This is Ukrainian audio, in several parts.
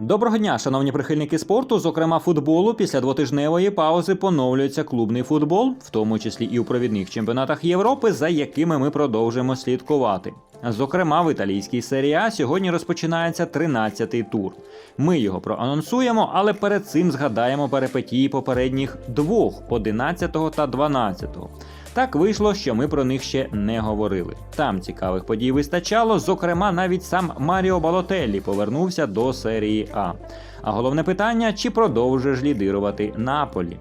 Доброго дня, шановні прихильники спорту, зокрема футболу. Після двотижневої паузи поновлюється клубний футбол, в тому числі і у провідних чемпіонатах Європи, за якими ми продовжуємо слідкувати. Зокрема, в італійській серії А сьогодні розпочинається 13-й тур. Ми його проанонсуємо, але перед цим згадаємо перипетії попередніх двох 11 та 12. Так вийшло, що ми про них ще не говорили. Там цікавих подій вистачало. Зокрема, навіть сам Маріо Балотеллі повернувся до серії А. А головне питання: чи продовжує лідирувати Наполі?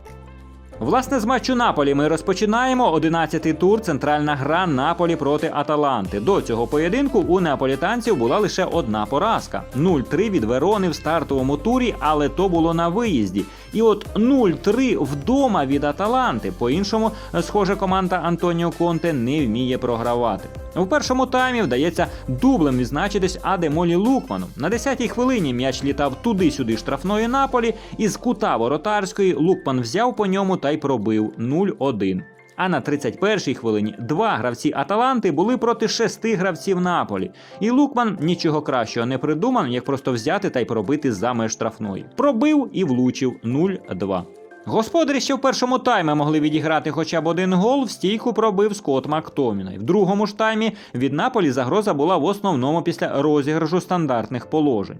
Власне, з матчу Наполі ми розпочинаємо 11-й тур. Центральна гра Наполі проти Аталанти. До цього поєдинку у неаполітанців була лише одна поразка: 0-3 від Верони в стартовому турі, але то було на виїзді. І от 0-3 вдома від Аталанти. По-іншому, схоже, команда Антоніо Конте не вміє програвати. У першому таймі вдається дублем відзначитись Адемолі Лукману. На 10-й хвилині м'яч літав туди-сюди штрафної Наполі, і з кута воротарської Лукман взяв по ньому та й пробив 0-1. А на 31-й хвилині два гравці Аталанти були проти шести гравців Наполі. І Лукман нічого кращого не придумав, як просто взяти та й пробити за меж штрафної. Пробив і влучив 0-2. Господарі ще в першому таймі могли відіграти хоча б один гол, в стійку пробив Скотт Мактомінай. В другому ж таймі від Наполі загроза була в основному після розіграшу стандартних положень.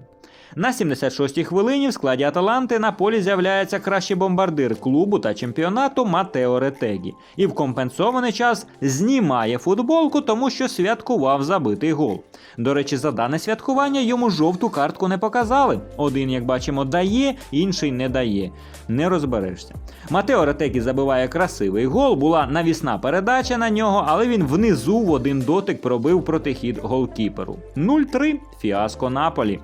На 76-й хвилині в складі Аталанти на полі з'являється кращий бомбардир клубу та чемпіонату Матео Ретегі. І в компенсований час знімає футболку, тому що святкував забитий гол. До речі, за дане святкування йому жовту картку не показали. Один, як бачимо, дає, інший не дає. Не розберешся. Матео Ретегі забиває красивий гол, була навісна передача на нього, але він внизу в один дотик пробив протихід голкіперу. 0-3 фіаско Наполі.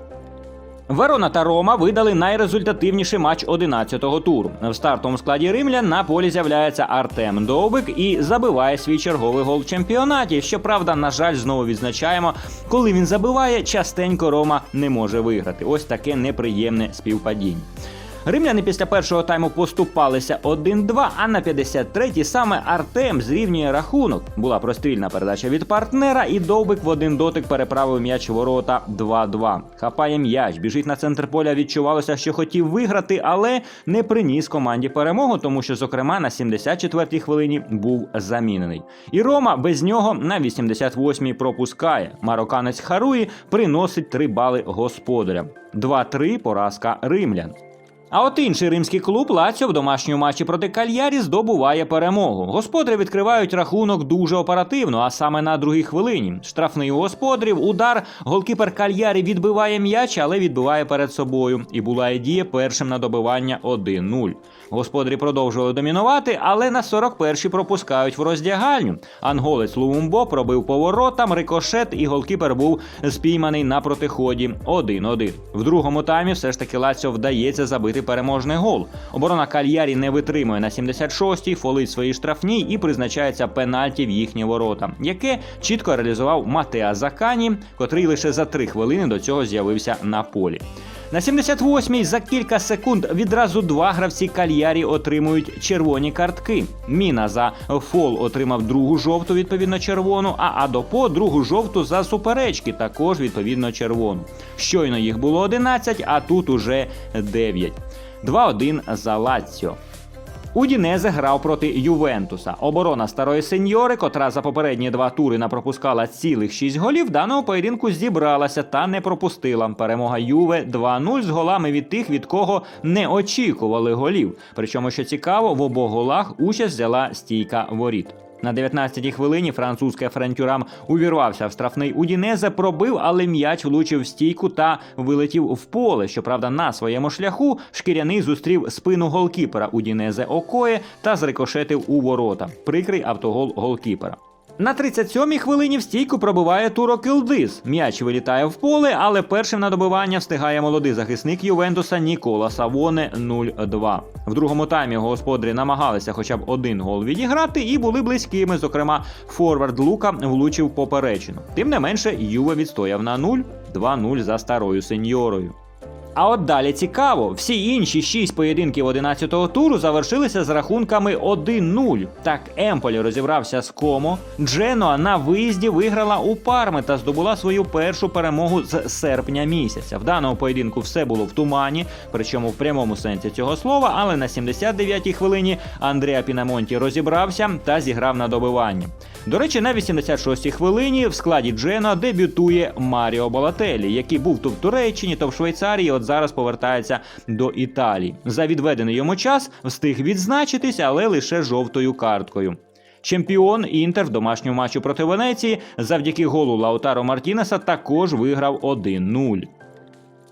Верона та Рома видали найрезультативніший матч 11-го туру. В стартовому складі римлян на полі з'являється Артем Довбик і забиває свій черговий гол в чемпіонаті. Щоправда, на жаль, знову відзначаємо, коли він забиває, частенько Рома не може виграти. Ось таке неприємне співпадіння. Римляни після першого тайму поступалися 1-2, а на 53-й саме Артем зрівнює рахунок. Була прострільна передача від партнера, і довбик в один дотик переправив м'яч ворота 2-2. Хапає м'яч, біжить на центр поля. Відчувалося, що хотів виграти, але не приніс команді перемогу, тому що, зокрема, на 74-й хвилині був замінений. І Рома без нього на 88-й пропускає. Мароканець Харуї приносить 3 бали господарям. 2-3 поразка римлян. А от інший римський клуб Лаціо в домашньому матчі проти Кальярі здобуває перемогу. Господарі відкривають рахунок дуже оперативно, а саме на другій хвилині. Штрафний у господарів, удар, голкіпер Кальярі відбиває м'яч, але відбиває перед собою. І була ідія першим на добивання 1-0. Господарі продовжували домінувати, але на 41-й пропускають в роздягальню. Анголець Лумумбо пробив поворотам, рикошет, і голкіпер був спійманий на протиході 1-1. В другому таймі все ж таки Лаціо вдається забити переможний гол. Оборона Кальярі не витримує на 76-й, фолить свої штрафні і призначається пенальті в їхні ворота, яке чітко реалізував Матеа Закані, котрий лише за три хвилини до цього з'явився на полі. На 78-й за кілька секунд відразу два гравці Кальярі отримують червоні картки. Міна за фол отримав другу жовту, відповідно червону, а Адопо другу жовту за суперечки, також відповідно червону. Щойно їх було 11, а тут уже 9. 2-1 за Лаціо. Удінезе грав проти Ювентуса. Оборона старої сеньори, котра за попередні два тури напропускала цілих 6 голів, даного поєдинку зібралася та не пропустила. Перемога Юве 2-0 з голами від тих, від кого не очікували голів. Причому, що цікаво, в обох голах участь взяла стійка воріт. На 19-й хвилині французьке франтюрам увірвався в штрафний Удінезе, пробив, але м'яч влучив в стійку та вилетів в поле. Щоправда, на своєму шляху шкіряний зустрів спину голкіпера Удінезе Окоє та зрикошетив у ворота. Прикрий автогол голкіпера. На 37-й хвилині в стійку пробиває Туро Кілдис. М'яч вилітає в поле, але першим на добивання встигає молодий захисник Ювентуса Нікола Савоне 0-2. В другому таймі господарі намагалися хоча б один гол відіграти і були близькими. Зокрема, форвард Лука влучив поперечину. Тим не менше, Юве відстояв на 0, 2-0 за старою сеньорою. А от далі цікаво, всі інші шість поєдинків 11-го туру завершилися з рахунками 1-0. Так Емполі розібрався з Комо, Дженоа на виїзді виграла у Парми та здобула свою першу перемогу з серпня місяця. В даному поєдинку все було в тумані, причому в прямому сенсі цього слова, але на 79-й хвилині Андреа Пінамонті розібрався та зіграв на добивання. До речі, на 86-й хвилині в складі Джена дебютує Маріо Балателі, який був то в Туреччині, то в Швейцарії. От зараз повертається до Італії. За відведений йому час встиг відзначитись, але лише жовтою карткою. Чемпіон Інтер в домашньому матчі проти Венеції завдяки голу Лаутаро Мартінеса також виграв 1-0.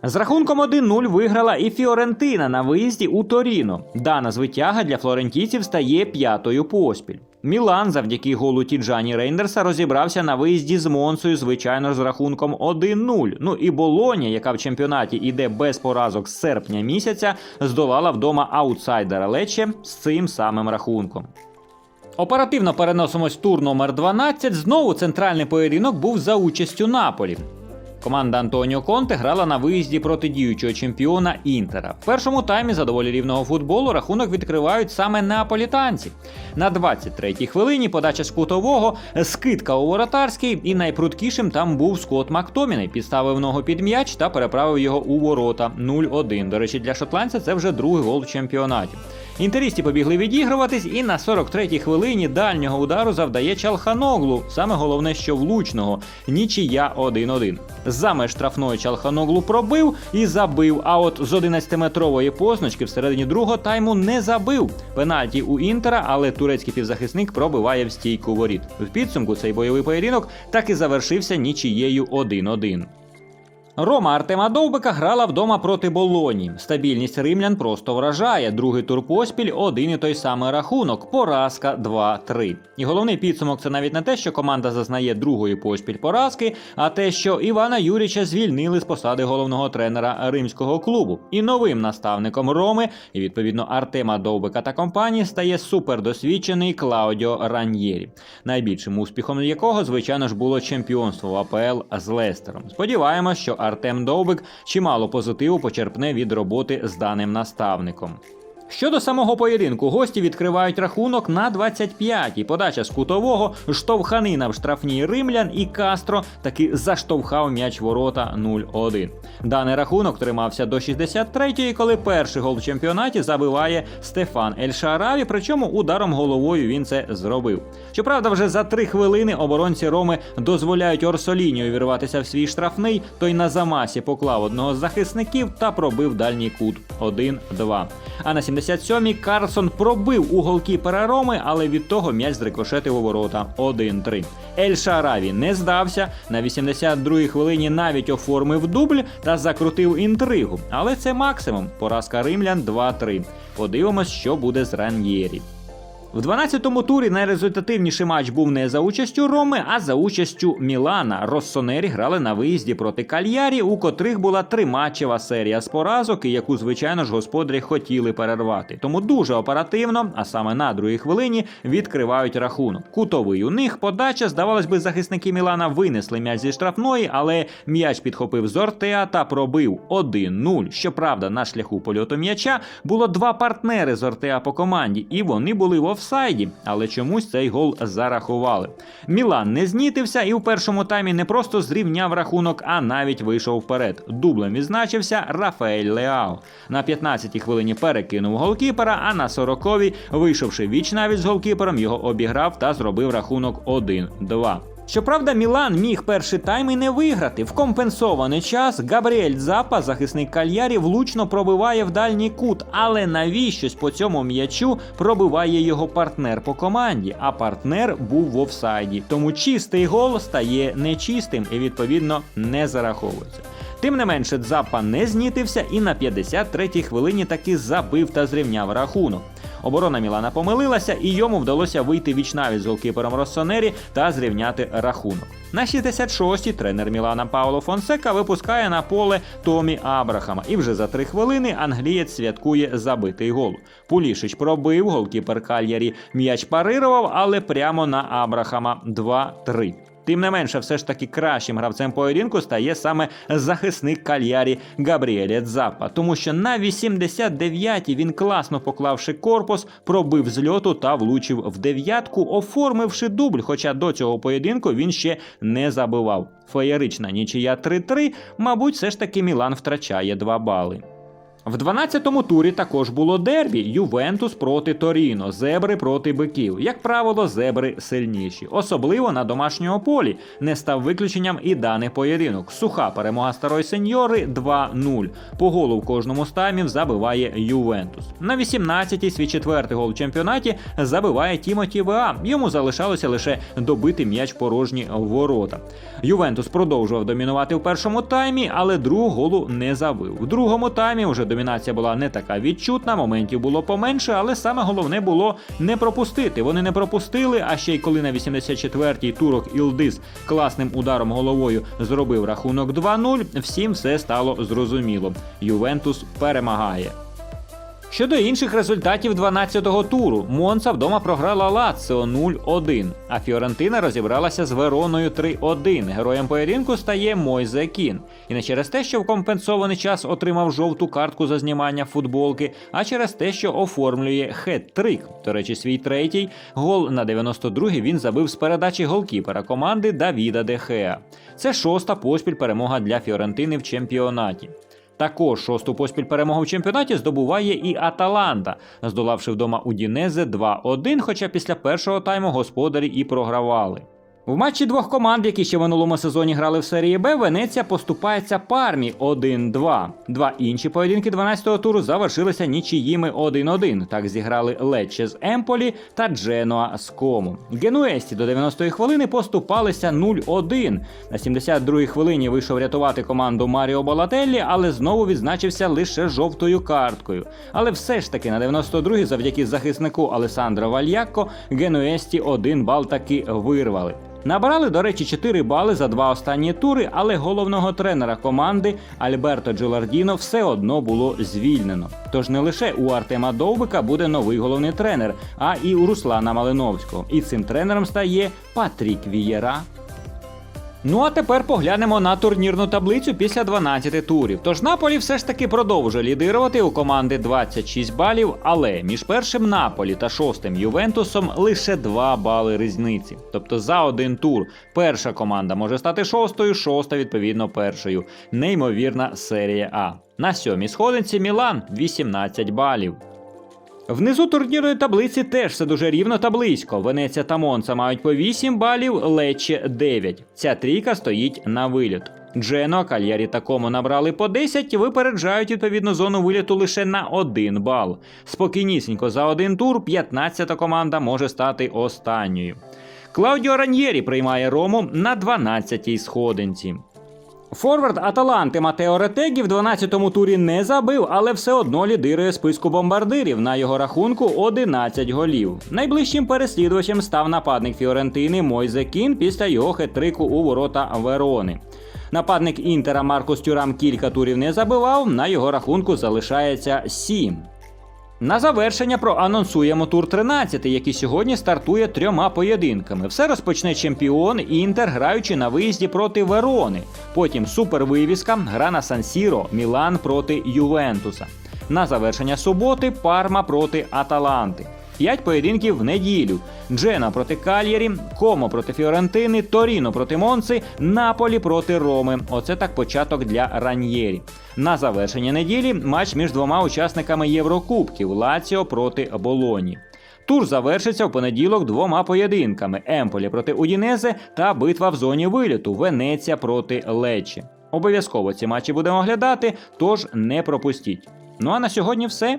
З рахунком 1-0 виграла і Фіорентина на виїзді у Торіно. Дана звитяга для флорентійців стає п'ятою поспіль. Мілан завдяки голу Тіджані Рейндерса розібрався на виїзді з Монсою, звичайно, з рахунком 1-0. Ну і Болоня, яка в чемпіонаті іде без поразок з серпня місяця, здолала вдома аутсайдера Лече з цим самим рахунком. Оперативно переносимось тур номер 12. Знову центральний поєдинок був за участю Наполі. Команда Антоніо Конте грала на виїзді проти діючого чемпіона Інтера. В першому таймі за доволі рівного футболу рахунок відкривають саме неаполітанці. На 23-й хвилині подача з кутового, скидка у воротарський, і найпрудкішим там був Скотт Мактоміней. Підставив ногу під м'яч та переправив його у ворота 0-1. До речі, для шотландця це вже другий гол в чемпіонаті. Інтерісті побігли відігруватись, і на 43-й хвилині дальнього удару завдає Чалханоглу. Саме головне, що влучного нічия 1-1. За меж штрафної Чалханоглу пробив і забив. А от з 11-метрової позначки всередині другого тайму не забив. Пенальті у Інтера, але турецький півзахисник пробиває в стійку воріт. В підсумку цей бойовий поєдинок так і завершився нічією 1-1. Рома Артема Довбика грала вдома проти Болоні. Стабільність римлян просто вражає. Другий тур поспіль один і той самий рахунок. Поразка 2-3. І головний підсумок це навіть не те, що команда зазнає другої поспіль поразки, а те, що Івана Юріча звільнили з посади головного тренера римського клубу. І новим наставником Роми, і відповідно Артема Довбика та компанії, стає супердосвідчений Клаудіо Раньєрі, найбільшим успіхом якого, звичайно ж, було чемпіонство в АПЛ з Лестером. Сподіваємось, що Артем Довбик чимало позитиву почерпне від роботи з даним наставником. Щодо самого поєдинку, гості відкривають рахунок на 25-й. Подача з кутового, штовханина в штрафній римлян, і Кастро таки заштовхав м'яч ворота 0-1. Даний рахунок тримався до 63-ї, коли перший гол в чемпіонаті забиває Стефан Ельшараві, причому ударом головою він це зробив. Щоправда, вже за три хвилини оборонці Роми дозволяють Орсолінію вірватися в свій штрафний, той на замасі поклав одного з захисників та пробив дальній кут 1-2. А на 77-й Карлсон пробив у голкіпера Роми, але від того м'яч зрикошетив у ворота 1-3. Ель Шараві не здався. На 82-й хвилині навіть оформив дубль та закрутив інтригу. Але це максимум. Поразка римлян 2-3. Подивимось, що буде з Ран'єрі. В 12-му турі найрезультативніший матч був не за участю Роми, а за участю Мілана. Россонері грали на виїзді проти Кальярі, у котрих була триматчева серія з поразок, і яку, звичайно ж, господарі хотіли перервати. Тому дуже оперативно, а саме на другій хвилині, відкривають рахунок. Кутовий у них подача, здавалось би, захисники Мілана винесли м'яч зі штрафної, але м'яч підхопив Зортеа та пробив 1-0. Щоправда, на шляху польоту м'яча було два партнери Зортеа по команді, і вони були в офсайді, але чомусь цей гол зарахували. Мілан не знітився і в першому таймі не просто зрівняв рахунок, а навіть вийшов вперед. Дублем відзначився Рафаель Леао. На 15-й хвилині перекинув голкіпера, а на 40-й, вийшовши віч навіть з голкіпером, його обіграв та зробив рахунок 1-2. Щоправда, Мілан міг перший тайм і не виграти. В компенсований час Габріель Запа, захисник Кальярі, влучно пробиває в дальній кут, але навіщось по цьому м'ячу пробиває його партнер по команді, а партнер був в офсайді. Тому чистий гол стає нечистим і відповідно не зараховується. Тим не менше, Дзапа не знітився і на 53-й хвилині таки забив та зрівняв рахунок. Оборона Мілана помилилася, і йому вдалося вийти вічнавість з голкіпером Россонері та зрівняти рахунок. На 66-й тренер Мілана Пауло Фонсека випускає на поле Томі Абрахама, і вже за три хвилини англієць святкує забитий гол. Пулішич пробив, голкіпер Кальярі м'яч парирував, але прямо на Абрахама 2-3. Тим не менше, все ж таки кращим гравцем поєдинку стає саме захисник кальярі Габріелі Дзаппа, тому що на 89-й він класно поклавши корпус, пробив з льоту та влучив в дев'ятку, оформивши дубль. Хоча до цього поєдинку він ще не забивав. Феєрична нічия 3-3, мабуть, все ж таки Мілан втрачає 2 бали. В 12-му турі також було дербі Ювентус проти Торіно, зебри проти биків. Як правило, зебри сильніші, особливо на домашньому полі. Не став виключенням і даний поєдинок. Суха перемога старої сеньори 2-0. По голу в кожному з таймів забиває Ювентус. На 18-й свій четвертий гол в чемпіонаті забиває Тімоті Веа. Йому залишалося лише добити м'яч порожні ворота. Ювентус продовжував домінувати в першому таймі, але другого голу не забив. В другому таймі вже домінація була не така відчутна, моментів було поменше, але саме головне було не пропустити. Вони не пропустили. А ще й коли на 84-й турок Ілдис класним ударом головою зробив рахунок 2-0, всім все стало зрозуміло. Ювентус перемагає. Щодо інших результатів 12-го туру, Монца вдома програла Лаціо 0-1, а Фіорентина розібралася з Вероною 3-1. Героєм поєдинку стає Мойзе Кін. І не через те, що в компенсований час отримав жовту картку за знімання футболки, а через те, що оформлює хет-трик. До речі, свій третій гол на 92-й він забив з передачі голкіпера команди Давіда Дехеа. Це шоста поспіль перемога для Фіорентини в чемпіонаті. Також шосту поспіль перемогу в чемпіонаті здобуває і Аталанта, здолавши вдома Удінезе 2-1, хоча після першого тайму господарі і програвали. В матчі двох команд, які ще в минулому сезоні грали в серії Б, Венеція поступається пармі 1-2. Два інші поєдинки 12-го туру завершилися нічиїми 1-1. Так зіграли Лечче з Емполі та Дженуа з Кому. Генуесті до 90-ї хвилини поступалися 0-1. На 72-й хвилині вийшов рятувати команду Маріо Балателлі, але знову відзначився лише жовтою карткою. Але все ж таки на 92-й, завдяки захиснику Алесандро Вальяко, Генуесті один бал таки вирвали. Набрали, до речі, 4 бали за два останні тури, але головного тренера команди Альберто Джолардіно все одно було звільнено. Тож не лише у Артема Довбика буде новий головний тренер, а і у Руслана Малиновського. І цим тренером стає Патрік Вієра. Ну а тепер поглянемо на турнірну таблицю після 12 турів. Тож Наполі все ж таки продовжує лідирувати у команди 26 балів, але між першим Наполі та шостим Ювентусом лише 2 бали різниці. Тобто за один тур перша команда може стати шостою, шоста відповідно першою. Неймовірна серія А. На сьомій сходинці Мілан 18 балів. Внизу турнірної таблиці теж все дуже рівно та близько. Венеція та Монца мають по 8 балів, Лечче 9. Ця трійка стоїть на виліт. Джено, Кальярі та Комо набрали по 10 і випереджають відповідну зону виліту лише на 1 бал. Спокійнісінько за один тур 15-та команда може стати останньою. Клаудіо Раньєрі приймає Рому на 12-й сходинці. Форвард Аталанти Матео Ретегі в 12-му турі не забив, але все одно лідирує списку бомбардирів. На його рахунку 11 голів. Найближчим переслідувачем став нападник Фіорентини Мойзе Кін після його хет-трику у ворота Верони. Нападник Інтера Маркус Тюрам кілька турів не забивав, на його рахунку залишається 7. На завершення проанонсуємо тур 13, який сьогодні стартує трьома поєдинками. Все розпочне чемпіон Інтер, граючи на виїзді проти Верони. Потім супервивіска, гра на Сан-Сіро, Мілан проти Ювентуса. На завершення суботи Парма проти Аталанти. П'ять поєдинків в неділю: Джена проти Кальєрі, Комо проти Фіорентини, Торіно проти Монци, Наполі проти Роми. Оце так початок для Раньєрі. На завершення неділі матч між двома учасниками Єврокубків Лаціо проти Болоні. Тур завершиться в понеділок двома поєдинками: Емполі проти Удінезе та битва в зоні виліту Венеція проти Лечі. Обов'язково ці матчі будемо оглядати, тож не пропустіть. Ну а на сьогодні все.